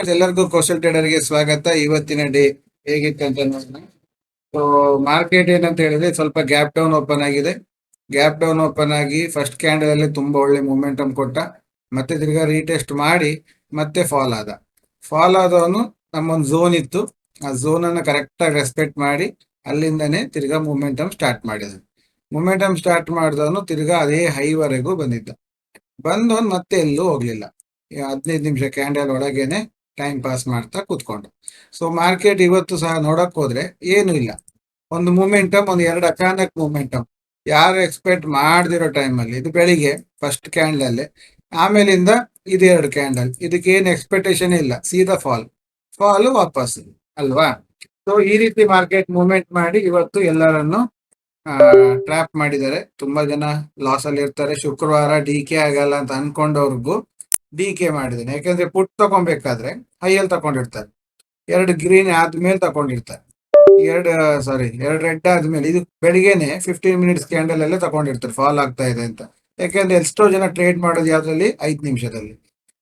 ಎಲ್ಲರಿಗೂ ಕೌಶಲ್ ಟ್ರೇಡರ್ಗೆ ಸ್ವಾಗತ. ಇವತ್ತಿನ ಡೇ ಹೇಗಿತ್ತು ಅಂತ ನೋಡೋಣ. ಸೊ ಮಾರ್ಕೆಟ್ ಏನಂತ ಹೇಳಿದ್ರೆ ಸ್ವಲ್ಪ ಗ್ಯಾಪ್ ಡೌನ್ ಓಪನ್ ಆಗಿದೆ. ಗ್ಯಾಪ್ ಡೌನ್ ಓಪನ್ ಆಗಿ ಫಸ್ಟ್ ಕ್ಯಾಂಡಲ್ ಅಲ್ಲಿ ತುಂಬಾ ಒಳ್ಳೆ ಮೊಮೆಂಟಮ್ ಕೊಟ್ಟ. ಮತ್ತೆ ತಿರ್ಗಾ ರೀಟೆಸ್ಟ್ ಮಾಡಿ ಮತ್ತೆ ಫಾಲ್ ಆದ. ಫಾಲ್ ಆದವನು ನಮ್ಮೊಂದು ಝೋನ್ ಇತ್ತು. ಆ ಝೋನ್ ಅನ್ನ ಕರೆಕ್ಟ್ ಆಗಿ ರೆಸ್ಪೆಕ್ಟ್ ಮಾಡಿ ಅಲ್ಲಿಂದನೇ ತಿರ್ಗಾ ಮೊಮೆಂಟಮ್ ಸ್ಟಾರ್ಟ್ ಮಾಡಿದ ಮೊಮೆಂಟಮ್ ಸ್ಟಾರ್ಟ್ ಮಾಡಿದವನು ತಿರ್ಗಾ ಅದೇ ಹೈವರೆಗೂ ಬಂದಿದ್ದ. ಬಂದವನು ಮತ್ತೆ ಎಲ್ಲೂ ಹೋಗ್ಲಿಲ್ಲ. ಹದಿನೈದು ನಿಮಿಷ ಕ್ಯಾಂಡಲ್ ಒಳಗೇನೆ ಟೈಮ್ ಪಾಸ್ ಮಾಡ್ತಾ ಕೂತ್ಕೊಂಡು ಸೊ ಮಾರ್ಕೆಟ್ ಇವತ್ತು ಸಹ ನೋಡಕ್ ಹೋದ್ರೆ ಏನು ಇಲ್ಲ. ಒಂದು ಮೂಮೆಂಟಮ್ ಒಂದು ಎರಡು ಅಚಾನಕ್ ಮೂಮೆಂಟಮ್ ಯಾರು ಎಕ್ಸ್ಪೆಕ್ಟ್ ಮಾಡದಿರೋ ಟೈಮಲ್ಲಿ ಇದು ಬೆಳಿಗ್ಗೆ ಫಸ್ಟ್ ಕ್ಯಾಂಡಲ್ ಅಲ್ಲಿ, ಆಮೇಲಿಂದ ಇದೆರಡು ಕ್ಯಾಂಡಲ್ ಇದಕ್ಕೆ ಏನು ಎಕ್ಸ್ಪೆಕ್ಟೇಷನ್ ಇಲ್ಲ. ಸೀದಾ ಫಾಲ್ ಫಾಲ್ ವಾಪಸ್, ಅಲ್ವಾ? ಸೊ ಈ ರೀತಿ ಮಾರ್ಕೆಟ್ ಮೂವ್ಮೆಂಟ್ ಮಾಡಿ ಇವತ್ತು ಎಲ್ಲರನ್ನು ಟ್ರ್ಯಾಪ್ ಮಾಡಿದ್ದಾರೆ. ತುಂಬಾ ಜನ ಲಾಸ್ ಅಲ್ಲಿ ಇರ್ತಾರೆ ಶುಕ್ರವಾರ ಡಿ ಕೆ ಆಗಲ್ಲ ಅಂತ ಅನ್ಕೊಂಡವ್ರಿಗೂ ಡಿ ಕೆ ಮಾಡಿದ್ದೇನೆ. ಯಾಕಂದ್ರೆ ಪುಟ್ ತಗೊಬೇಕಾದ್ರೆ ಹೈಯಲ್ಲಿ ತಕೊಂಡಿರ್ತಾರೆ ಎರಡು ಗ್ರೀನ್ ಆದ್ಮೇಲೆ ತಕೊಂಡಿರ್ತಾರೆ ಎರಡು ಸಾರಿ ಎರಡು ರೆಡ್ ಆದ್ಮೇಲೆ ಇದು ಬೆಳಿಗ್ಗೆನೆ ಫಿಫ್ಟೀನ್ ಮಿನಿಟ್ಸ್ ಕ್ಯಾಂಡಲ್ ಅಲ್ಲೇ ತಕೊಂಡಿರ್ತಾರೆ ಫಾಲ್ ಆಗ್ತಾ ಇದೆ ಅಂತ. ಯಾಕೆಂದ್ರೆ ಎಷ್ಟೋ ಜನ ಟ್ರೇಡ್ ಮಾಡೋದು ಯಾವ್ದ್ರಲ್ಲಿ? ಐದು ನಿಮಿಷದಲ್ಲಿ.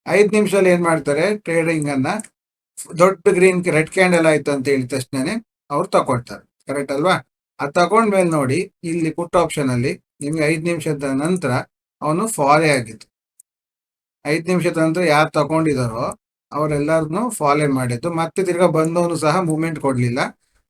ಐದು ನಿಮಿಷದಲ್ಲಿ ಏನ್ ಮಾಡ್ತಾರೆ? ಟ್ರೇಡಿಂಗ್ ಅನ್ನ ದೊಡ್ಡ ಗ್ರೀನ್ ರೆಡ್ ಕ್ಯಾಂಡಲ್ ಆಯ್ತು ಅಂತ ಹೇಳಿದ ತಕ್ಷಣನೇ ಅವ್ರು ತಕೊಳ್ತಾರೆ ಕರೆಕ್ಟ್ ಅಲ್ವಾ? ಅದ್ ತಗೊಂಡ್ಮೇಲೆ ನೋಡಿ, ಇಲ್ಲಿ ಪುಟ್ ಆಪ್ಷನ್ ಅಲ್ಲಿ ನಿಮ್ಗೆ ಐದು ನಿಮಿಷದ ನಂತರ ಅವನು ಫಾಲೇ ಆಗಿತ್ತು ಐದ್ ನಿಮಿಷ ತಂತ್ರ ಯಾರು ತಗೊಂಡಿದಾರೋ ಅವರೆಲ್ಲರನ್ನು ಫಾಲೋ ಮಾಡಿದ್ದು. ಮತ್ತೆ ತಿರ್ಗಾ ಬಂದವನು ಸಹ ಮೂಮೆಂಟ್ ಕೊಡ್ಲಿಲ್ಲ.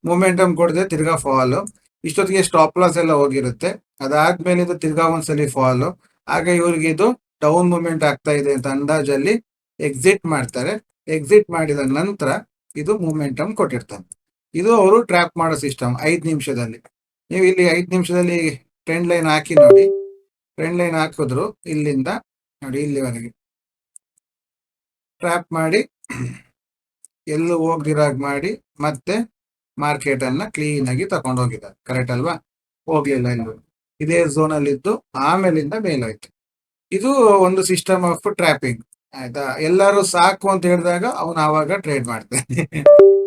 ಮೂಮೆಂಟಮ್ ಕೊಡದೆ ತಿರ್ಗಾ ಫಾಲೋ ಇಷ್ಟೊತ್ತಿಗೆ ಸ್ಟಾಪ್ ಲಾಸ್ ಎಲ್ಲ ಹೋಗಿರುತ್ತೆ. ಅದಾದ್ಮೇಲೆ ಇದು ತಿರ್ಗಾ ಒಂದ್ಸಲಿ ಫಾಲೋ ಆಗ ಇವ್ರಿಗೆ ಇದು ಡೌನ್ ಮೂಮೆಂಟ್ ಆಗ್ತಾ ಇದೆ ಅಂತ ಅಂದಾಜಲ್ಲಿ ಎಕ್ಸಿಟ್ ಮಾಡ್ತಾರೆ. ಎಕ್ಸಿಟ್ ಮಾಡಿದ ನಂತರ ಇದು ಮೂಮೆಂಟಮ್ ಕೊಟ್ಟಿರ್ತಾನೆ ಇದು ಅವರು ಟ್ರ್ಯಾಪ್ ಮಾಡೋ ಸಿಸ್ಟಮ್ ಐದ್ ನಿಮಿಷದಲ್ಲಿ. ನೀವು ಇಲ್ಲಿ ಐದು ನಿಮಿಷದಲ್ಲಿ ಟ್ರೆಂಡ್ ಲೈನ್ ಹಾಕಿ ನೋಡಿ. ಟ್ರೆಂಡ್ ಲೈನ್ ಹಾಕಿದ್ರು ಇಲ್ಲಿಂದ ನೋಡಿ ಇಲ್ಲಿವರೆಗೆ. ಟ್ರ್ಯಾಪ್ ಮಾಡಿ, ಎಲ್ಲೂ ಹೋಗ್ದಿರಾಗ್ ಮಾಡಿ, ಮತ್ತೆ ಮಾರ್ಕೆಟ್ ಅನ್ನ ಕ್ಲೀನ್ ಆಗಿ ತಗೊಂಡು ಕರೆಕ್ಟ್ ಅಲ್ವಾ? ಹೋಗ್ಲಿಲ್ಲ ಇಲ್ಲ ಇದೇ ಝೋನ್ ಅಲ್ಲಿ ಇದ್ದು ಆಮೇಲಿಂದ ಮೇಲಾಯ್ತು. ಇದು ಒಂದು ಸಿಸ್ಟಮ್ ಆಫ್ ಟ್ರ್ಯಾಪಿಂಗ್ ಆಯ್ತಾ? ಎಲ್ಲರೂ ಸಾಕು ಅಂತ ಹೇಳಿದಾಗ ಅವನು ಆವಾಗ ಟ್ರೇಡ್ ಮಾಡ್ತಾನೆ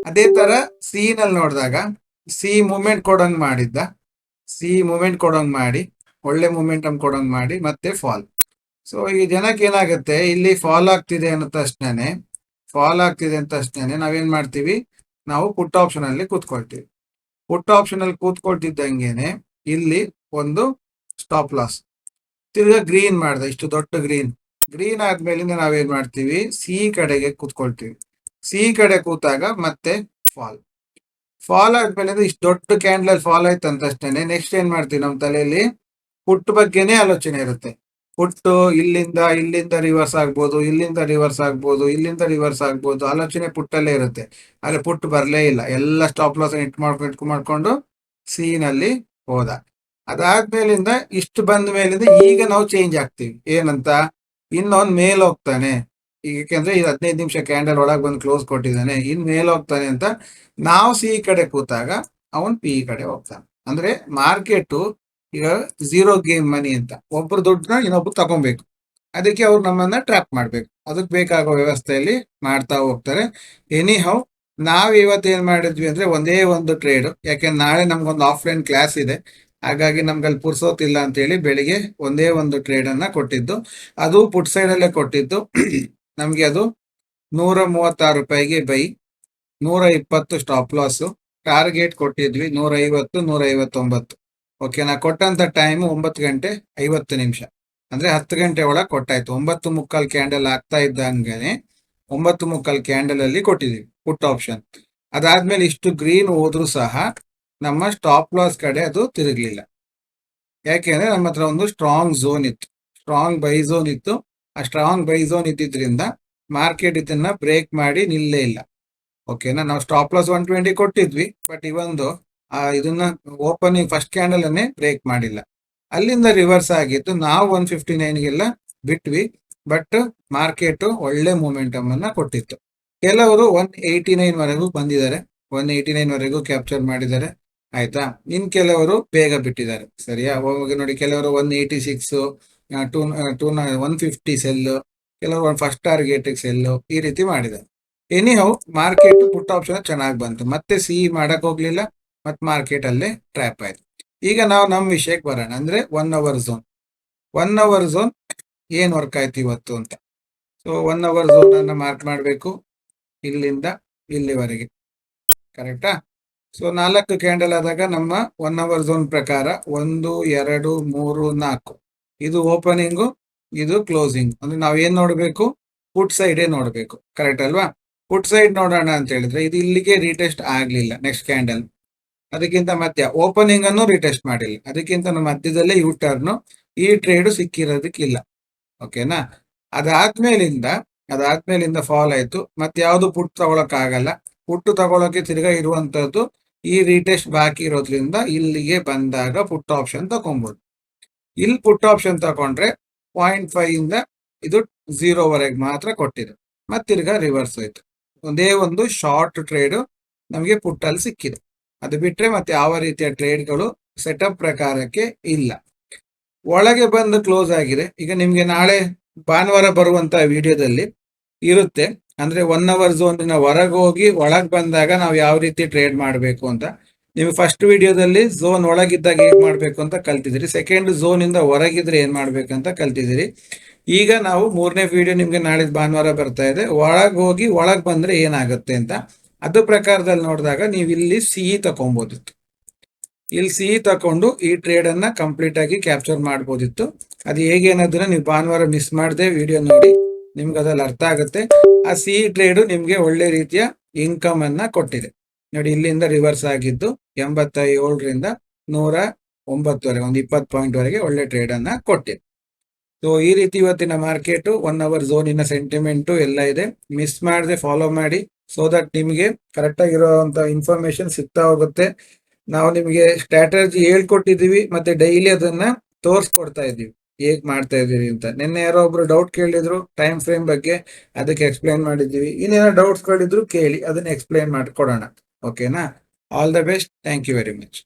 ಅದೇ ತರ ಸಿ ನಲ್ಲಿ ನೋಡಿದಾಗ ಸಿ ಮೂಮೆಂಟ್ ಕೊಡಂಗ್ ಮಾಡಿದ್ದ. ಸಿ ಮೂಮೆಂಟ್ ಕೊಡಂಗ್ ಮಾಡಿ, ಒಳ್ಳೆ ಮೂಮೆಂಟಮ್ ಕೊಡಂಗ್ ಮಾಡಿ, ಮತ್ತೆ ಫಾಲ್ ಸೊ ಈ ಜನಕ್ಕೆ ಏನಾಗುತ್ತೆ? ಇಲ್ಲಿ ಫಾಲ್ ಆಗ್ತಿದೆ ಅನ್ನೋ ತಕ್ಷಣನೇ ಫಾಲ್ ಆಗ್ತಿದೆ ಅಂತ ತಕ್ಷಣನೇ ನಾವೇನ್ ಮಾಡ್ತೀವಿ? ನಾವು ಪುಟ್ ಆಪ್ಷನ್ ಅಲ್ಲಿ ಕೂತ್ಕೊಳ್ತೀವಿ. ಪುಟ್ ಆಪ್ಷನ್ ಅಲ್ಲಿ ಕೂತ್ಕೊಳ್ತಿದ್ದಂಗೆನೆ ಇಲ್ಲಿ ಒಂದು ಸ್ಟಾಪ್ ಲಾಸ್ ತಿರ್ಗಾ ಗ್ರೀನ್ ಮಾಡ್ದೆ, ಇಷ್ಟು ದೊಡ್ಡ ಗ್ರೀನ್ ಗ್ರೀನ್ ಆದ್ಮೇಲಿಂದ ನಾವೇನ್ ಮಾಡ್ತೀವಿ? ಸಿ ಕಡೆಗೆ ಕೂತ್ಕೊಳ್ತೀವಿ. ಸಿ ಕಡೆ ಕೂತಾಗ ಮತ್ತೆ ಫಾಲ್ ಫಾಲ್ ಆದ್ಮೇಲೆ ಇಷ್ಟು ದೊಡ್ಡ ಕ್ಯಾಂಡಲ್ ಫಾಲ್ ಆಯ್ತು ಅಂತ ತಕ್ಷಣ ನೆಕ್ಸ್ಟ್ ಏನ್ ಮಾಡ್ತೀವಿ ನಮ್ಮ ತಲೆಯಲ್ಲಿ? ಪುಟ್ ಬಗ್ಗೆನೇ ಆಲೋಚನೆ ಇರುತ್ತೆ. ಪುಟ್ಟು ಇಲ್ಲಿಂದ ಇಲ್ಲಿಂದ ರಿವರ್ಸ್ ಆಗ್ಬೋದು, ಇಲ್ಲಿಂದ ರಿವರ್ಸ್ ಆಗ್ಬೋದು, ಇಲ್ಲಿಂದ ರಿವರ್ಸ್ ಆಗ್ಬೋದು, ಆಲೋಚನೆ ಪುಟ್ಟಲ್ಲೇ ಇರುತ್ತೆ. ಆದರೆ ಪುಟ್ ಬರಲೇ ಇಲ್ಲ. ಎಲ್ಲ ಸ್ಟಾಪ್ ಲಾಸ್ ಇಟ್ ಮಾಡ್ಕೊಂಡು ಇಟ್ಕೊ ಮಾಡ್ಕೊಂಡು ಸೀನಲ್ಲಿ ಹೋದ. ಅದಾದ್ಮೇಲಿಂದ ಇಷ್ಟು ಬಂದ ಮೇಲಿಂದ ಈಗ ನಾವು ಚೇಂಜ್ ಆಗ್ತೀವಿ. ಏನಂತ? ಇನ್ನೊಂದು ಮೇಲ್ ಹೋಗ್ತಾನೆ. ಯಾಕೆಂದ್ರೆ ಇದು ಹದಿನೈದು ನಿಮಿಷ ಕ್ಯಾಂಡಲ್ ಒಳಗೆ ಬಂದು ಕ್ಲೋಸ್ ಕೊಟ್ಟಿದ್ದಾನೆ. ಇನ್ ಮೇಲ್ ಹೋಗ್ತಾನೆ ಅಂತ ನಾವು ಸಿ ಕಡೆ ಕೂತಾಗ ಅವನ್ ಪಿ ಕಡೆ ಹೋಗ್ತಾನೆ. ಅಂದ್ರೆ ಮಾರ್ಕೆಟ್ ಈಗ ಝೀರೋ ಗೇಮ್ ಮನಿ ಅಂತ. ಒಬ್ರು ದುಡ್ಡನ್ನ ಇನ್ನೊಬ್ರು ತಗೊಬೇಕು. ಅದಕ್ಕೆ ಅವ್ರು ನಮ್ಮನ್ನ ಟ್ರ್ಯಾಪ್ ಮಾಡ್ಬೇಕು. ಅದಕ್ಕೆ ಬೇಕಾಗೋ ವ್ಯವಸ್ಥೆಯಲ್ಲಿ ಮಾಡ್ತಾ ಹೋಗ್ತಾರೆ. ಎನಿ ಹೌ ನಾವ್ ಇವತ್ತು ಏನ್ ಮಾಡಿದ್ವಿ ಅಂದ್ರೆ ಒಂದೇ ಒಂದು ಟ್ರೇಡ್ ಯಾಕೆಂದ್ರೆ ನಾಳೆ ನಮ್ಗೊಂದು ಆಫ್ಲೈನ್ ಕ್ಲಾಸ್ ಇದೆ. ಹಾಗಾಗಿ ನಮ್ಗೆ ಅಲ್ಲಿ ಪುರ್ಸೋತಿಲ್ಲ ಅಂತ ಹೇಳಿ ಬೆಳಿಗ್ಗೆ ಒಂದೇ ಒಂದು ಟ್ರೇಡ್ ಅನ್ನ ಕೊಟ್ಟಿದ್ದು. ಅದು ಪುಟ್ ಸೈಡ್ ಅಲ್ಲೇ ಕೊಟ್ಟಿದ್ದು. ನಮ್ಗೆ ಅದು ನೂರ ಮೂವತ್ತಾರು ರೂಪಾಯಿಗೆ ಬೈ ನೂರ ಇಪ್ಪತ್ತು ಸ್ಟಾಪ್ ಲಾಸ್ ಟಾರ್ಗೆಟ್ ಕೊಟ್ಟಿದ್ವಿ ನೂರ ಐವತ್ತು ನೂರ ಐವತ್ತೊಂಬತ್ತು ಓಕೆ ನಾ ಕೊಟ್ಟಂತ ಟೈಮ್ ಒಂಬತ್ತು ಗಂಟೆ ಐವತ್ತು ನಿಮಿಷ. ಅಂದ್ರೆ ಹತ್ತು ಗಂಟೆ ಒಳಗೆ ಕೊಟ್ಟಾಯ್ತು. ಒಂಬತ್ತು ಮುಕ್ಕಾಲ್ ಕ್ಯಾಂಡಲ್ ಆಗ್ತಾ ಇದ್ದಂಗೆ ಒಂಬತ್ತು ಮುಕ್ಕಾಲ್ ಕ್ಯಾಂಡಲ್ ಅಲ್ಲಿ ಕೊಟ್ಟಿದೀವಿ ಪುಟ್ ಆಪ್ಷನ್ ಅದಾದ್ಮೇಲೆ ಇಷ್ಟು ಗ್ರೀನ್ ಹೋದ್ರು ಸಹ ನಮ್ಮ ಸ್ಟಾಪ್ ಲಾಸ್ ಕಡೆ ಅದು ತಿರುಗ್ಲಿಲ್ಲ. ಯಾಕೆಂದ್ರೆ ನಮ್ಮ ಹತ್ರ ಒಂದು ಸ್ಟ್ರಾಂಗ್ ಝೋನ್ ಇತ್ತು. ಸ್ಟ್ರಾಂಗ್ ಬೈ ಝೋನ್ ಇತ್ತು. ಆ ಸ್ಟ್ರಾಂಗ್ ಬೈ ಝೋನ್ ಇದ್ದಿದ್ರಿಂದ ಮಾರ್ಕೆಟ್ ಇದನ್ನ ಬ್ರೇಕ್ ಮಾಡಿ ನಿಲ್ಲೇ ಇಲ್ಲ. ಓಕೆನಾ ನಾವು ಸ್ಟಾಪ್ ಲಾಸ್ ಒನ್ ಟ್ವೆಂಟಿ ಕೊಟ್ಟಿದ್ವಿ ಬಟ್ ಇವೊಂದು ಆ, ಇದನ್ನ ಓಪನಿಂಗ್ ಫಸ್ಟ್ ಕ್ಯಾಂಡಲ್ ಅನ್ನೇ ಬ್ರೇಕ್ ಮಾಡಿಲ್ಲ. ಅಲ್ಲಿಂದ ರಿವರ್ಸ್ ಆಗಿತ್ತು. ನಾವು ಒನ್ ಫಿಫ್ಟಿ ನೈನ್ಗೆಲ್ಲ ಬಿಟ್ವಿ. ಬಟ್ ಮಾರ್ಕೆಟ್ ಒಳ್ಳೆ ಮೂಮೆಂಟಮ್ ಅನ್ನ ಕೊಟ್ಟಿತ್ತು. ಕೆಲವರು ಒನ್ ಏಯ್ಟಿ ನೈನ್ ವರೆಗೂ ಬಂದಿದ್ದಾರೆ. ಒನ್ ಏಯ್ಟಿ ನೈನ್ ವರೆಗೂ ಕ್ಯಾಪ್ಚರ್ ಮಾಡಿದ್ದಾರೆ. ಆಯ್ತಾ? ಇನ್ ಕೆಲವರು ಬೇಗ ಬಿಟ್ಟಿದ್ದಾರೆ. ಸರಿಯಾ? ಹೋಗಿ ನೋಡಿ. ಕೆಲವರು one eighty six two two one fifty sell ಕೆಲವರು ಫಸ್ಟ್ ಟಾರ್ಗೆಟ್ ಸೆಲ್ ಈ ರೀತಿ ಮಾಡಿದ್ದಾರೆ. Any how market put option ಚೆನ್ನಾಗಿ ಬಂತು. ಮತ್ತೆ ಸಿ ಮಾಡಕ್ ಹೋಗ್ಲಿಲ್ಲ. ಮತ್ ಮಾರ್ಕೆಟ್ ಅಲ್ಲೇ ಟ್ರ್ಯಾಪ್ ಆಯ್ತು. ಈಗ ನಾವು ನಮ್ಮ ವಿಷಯಕ್ಕೆ ಬರೋಣ. ಅಂದ್ರೆ one hour zone one hour zone ಏನ್ ವರ್ಕ್ ಆಯ್ತು ಇವತ್ತು ಅಂತ. So one hour zone mark ಮಾಡಬೇಕು ಇಲ್ಲಿಂದ ಇಲ್ಲಿವರೆಗೆ. ಕರೆಕ್ಟಾ ಸೊ ನಾಲ್ಕು ಕ್ಯಾಂಡಲ್ ಆದಾಗ ನಮ್ಮ ಒನ್ ಅವರ್ ಝೋನ್ ಪ್ರಕಾರ ಒಂದು, ಎರಡು, ಮೂರು, ನಾಲ್ಕು. ಇದು ಓಪನಿಂಗು ಇದು ಕ್ಲೋಸಿಂಗ್ ಅಂದ್ರೆ ನಾವ್ ಏನ್ ನೋಡ್ಬೇಕು? ಫುಟ್ ಸೈಡೇ ನೋಡ್ಬೇಕು. ಕರೆಕ್ಟ್ ಅಲ್ವಾ ಫುಟ್ ಸೈಡ್ ನೋಡೋಣ ಅಂತ ಹೇಳಿದ್ರೆ ಇದು ಇಲ್ಲಿಗೆ ರೀಟೆಸ್ಟ್ ಆಗ್ಲಿಲ್ಲ ನೆಕ್ಸ್ಟ್ ಕ್ಯಾಂಡಲ್ ಅದಕ್ಕಿಂತ ಮಧ್ಯ ಓಪನಿಂಗ್ ಅನ್ನು ರಿಟೆಸ್ಟ್ ಮಾಡಿಲ್ಲ ಅದಕ್ಕಿಂತ ಮಧ್ಯದಲ್ಲೇ ಯು ಟರ್ನ್ ಈ ಟ್ರೇಡ್ ಸಿಕ್ಕಿರೋದಕ್ಕಿಲ್ಲ. ಓಕೆನಾ ಅದಾದ್ಮೇಲಿಂದ ಅದಾದ್ಮೇಲಿಂದ ಫಾಲ್ ಆಯ್ತು. ಮತ್ತೆ ಯಾವುದು ಪುಟ್ ತಗೊಳಕ್ ಆಗಲ್ಲ ಪುಟ್ಟು ತಗೊಳಕ್ಕೆ ತಿರ್ಗಾ ಇರುವಂತದ್ದು ಈ ರೀಟೆಸ್ಟ್ ಬಾಕಿ ಇರೋದ್ರಿಂದ ಇಲ್ಲಿಗೆ ಬಂದಾಗ ಪುಟ್ ಆಪ್ಷನ್ ತಗೊಂಬೋದು. ಇಲ್ಲಿ ಪುಟ್ ಆಪ್ಷನ್ ತಗೊಂಡ್ರೆ ಪಾಯಿಂಟ್ ಫೈವ್ ಇಂದ ಇದು ಝೀರೋವರೆಗೆ ಮಾತ್ರ ಕೊಟ್ಟಿದೆ. ಮತ್ತಿರ್ಗ ರಿವರ್ಸ್ ಆಯ್ತು ಒಂದೇ ಒಂದು ಶಾರ್ಟ್ ಟ್ರೇಡ್ ನಮಗೆ ಪುಟ್ಟಲ್ಲಿ ಸಿಕ್ಕಿದೆ. ಅದು ಬಿಟ್ರೆ ಮತ್ತೆ ಯಾವ ರೀತಿಯ ಟ್ರೇಡ್ಗಳು ಸೆಟಪ್ ಪ್ರಕಾರಕ್ಕೆ ಇಲ್ಲ. ಒಳಗೆ ಬಂದು ಕ್ಲೋಸ್ ಆಗಿದೆ. ಈಗ ನಿಮ್ಗೆ ನಾಳೆ ಭಾನುವಾರ ಬರುವಂತ ವಿಡಿಯೋದಲ್ಲಿ ಇರುತ್ತೆ. ಅಂದ್ರೆ ಒನ್ ಅವರ್ ಝೋನಿನ ಹೊರಗೆ ಹೋಗಿ ಒಳಗೆ ಬಂದಾಗ ನಾವು ಯಾವ ರೀತಿ ಟ್ರೇಡ್ ಮಾಡಬೇಕು ಅಂತ. ನೀವು ಫಸ್ಟ್ ವಿಡಿಯೋದಲ್ಲಿ ಝೋನ್ ಒಳಗಿದ್ದಾಗ ಏನ್ ಮಾಡ್ಬೇಕು ಅಂತ ಕಲ್ತಿದ್ದೀರಿ. ಸೆಕೆಂಡ್ ಝೋನ್ ಇಂದ ಹೊರಗಿದ್ರೆ ಏನ್ ಮಾಡ್ಬೇಕಂತ ಕಲ್ತಿದ್ದೀರಿ. ಈಗ ನಾವು ಮೂರನೇ ವಿಡಿಯೋ ನಿಮ್ಗೆ ನಾಳೆ ಭಾನುವಾರ ಬರ್ತಾ ಇದೆ. ಒಳಗೆ ಹೋಗಿ ಒಳಗೆ ಬಂದ್ರೆ ಏನಾಗುತ್ತೆ ಅಂತ ಅದು ಪ್ರಕಾರದಲ್ಲಿ ನೋಡಿದಾಗ ನೀವು ಇಲ್ಲಿ ಸಿಹಿ ತಕೊಬೋದಿತ್ತು. ಇಲ್ಲಿ ಸಿಹಿ ತಕೊಂಡು ಈ ಟ್ರೇಡ್ ಅನ್ನ ಕಂಪ್ಲೀಟ್ ಆಗಿ ಕ್ಯಾಪ್ಚರ್ ಮಾಡ್ಬೋದಿತ್ತು. ಅದು ಹೇಗೆ ಅನ್ನೋದನ್ನ ನೀವು ಭಾನುವಾರ ಮಿಸ್ ಮಾಡದೆ ವಿಡಿಯೋ ನೋಡಿ, ನಿಮ್ಗೆ ಅದ್ರಲ್ಲಿ ಅರ್ಥ ಆಗುತ್ತೆ. ಆ ಸಿಹಿ ಟ್ರೇಡ್ ನಿಮ್ಗೆ ಒಳ್ಳೆ ರೀತಿಯ ಇನ್ಕಮ್ ಅನ್ನ ಕೊಟ್ಟಿದೆ. ನೋಡಿ, ಇಲ್ಲಿಂದ ರಿವರ್ಸ್ ಆಗಿದ್ದು ಎಂಬತ್ತ ಏಳರಿಂದ ನೂರ ಒಂಬತ್ತುವರೆಗೆ ಒಂದು ಇಪ್ಪತ್ತು ಪಾಯಿಂಟ್ ವರೆಗೆ ಒಳ್ಳೆ ಟ್ರೇಡ್ ಅನ್ನ ಕೊಟ್ಟಿದೆ. ಸೊ ಈ ರೀತಿ ಇವತ್ತಿನ ಮಾರ್ಕೆಟ್ ಒನ್ ಅವರ್ ಝೋನಿನ ಸೆಂಟಿಮೆಂಟು ಎಲ್ಲ ಇದೆ. ಮಿಸ್ ಮಾಡದೆ ಫಾಲೋ ಮಾಡಿ. ಸೊ ದಟ್ ನಿಮಗೆ ಕರೆಕ್ಟ್ ಆಗಿರೋಂತ ಇನ್ಫಾರ್ಮೇಶನ್ ಸಿಗ್ತಾ ಹೋಗುತ್ತೆ. ನಾವು ನಿಮಗೆ ಸ್ಟ್ರಾಟಜಿ ಹೇಳ್ಕೊಟ್ಟಿದೀವಿ ಮತ್ತೆ ಡೈಲಿ ಅದನ್ನ ತೋರಿಸ್ಕೊಡ್ತಾ ಇದೀವಿ ಹೇಗ್ ಮಾಡ್ತಾ ಇದೀವಿ ಅಂತ. ನಿನ್ನೆ ಯಾರೋ ಒಬ್ರು ಡೌಟ್ ಕೇಳಿದ್ರು ಟೈಮ್ ಫ್ರೇಮ್ ಬಗ್ಗೆ ಅದಕ್ಕೆ ಎಕ್ಸ್ಪ್ಲೈನ್ ಮಾಡಿದೀವಿ ಇನ್ನೇನೋ ಡೌಟ್ಸ್ ಕೇಳಿದ್ರು ಕೇಳಿ, ಅದನ್ನ ಎಕ್ಸ್ಪ್ಲೈನ್ ಮಾಡ್ಕೊಡೋಣ. ಓಕೆನಾ all the best thank you very much